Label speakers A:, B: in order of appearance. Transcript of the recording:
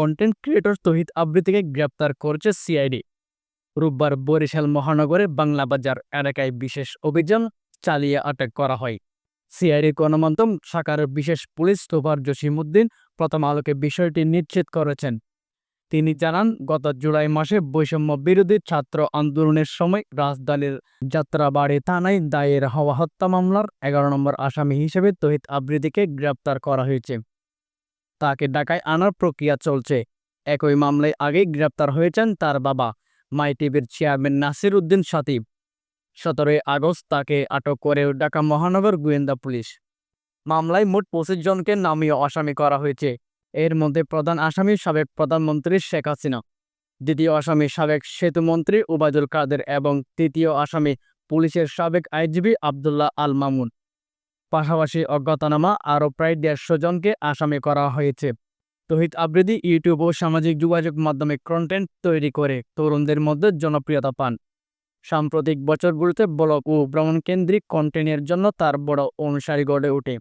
A: Content creator তহিদ আবৃত্তিকে গ্রেপ্তার করেছে CID রোববার বরিশাল মহানগরে বাংলাবাজার এলাকায় বিশেষ অভিযান চালিয়ে আটক করা হয়। সিআইডি গণমাধ্যম শাখার বিশেষ পুলিশ সুপার জসিমউদ্দিন প্রথম আলোকে বিষয়টি নিশ্চিত করেছেন। তিনি জানান, গত জুলাই মাসে বৈষম্য বিরোধী ছাত্র আন্দোলনের সময় রাজধানীর যাত্রাবাড়ি থানায় দায়ের হওয়া হত্যা মামলার এগারো নম্বর আসামি হিসেবে তহিদ আবৃদিকে গ্রেপ্তার করা হয়েছে। তাকে ঢাকায় আনার প্রক্রিয়া চলছে। একই মামলায় আগেই গ্রেপ্তার হয়েছেন তার বাবা মাই টিভির চেয়ারম্যান নাসির উদ্দিন সাতিব। সতেরোই আগস্ট তাকে আটক করে ঢাকা মহানগর গোয়েন্দা পুলিশ। মামলায় মোট পঁচিশ জনকে নামীয় আসামি করা হয়েছে। এর মধ্যে প্রধান আসামি সাবেক প্রধানমন্ত্রী শেখ হাসিনা, দ্বিতীয় আসামি সাবেক সেতুমন্ত্রী ওবায়দুল কাদের এবং তৃতীয় আসামি পুলিশের সাবেক আইজিবি আবদুল্লাহ আল মামুন। পাশাপাশি অজ্ঞাতনামা আরও প্রায় দেড়শো জনকে আসামি করা হয়েছে। তহিদ আবৃদি ইউটিউব ও সামাজিক যোগাযোগ মাধ্যমে কন্টেন্ট তৈরি করে তরুণদের মধ্যে জনপ্রিয়তা পান। সাম্প্রতিক বছরগুলোতে ব্লগ ও ভ্রমণকেন্দ্রিক কন্টেন্টের জন্য তার বড় অনুসারী গড়ে ওঠে।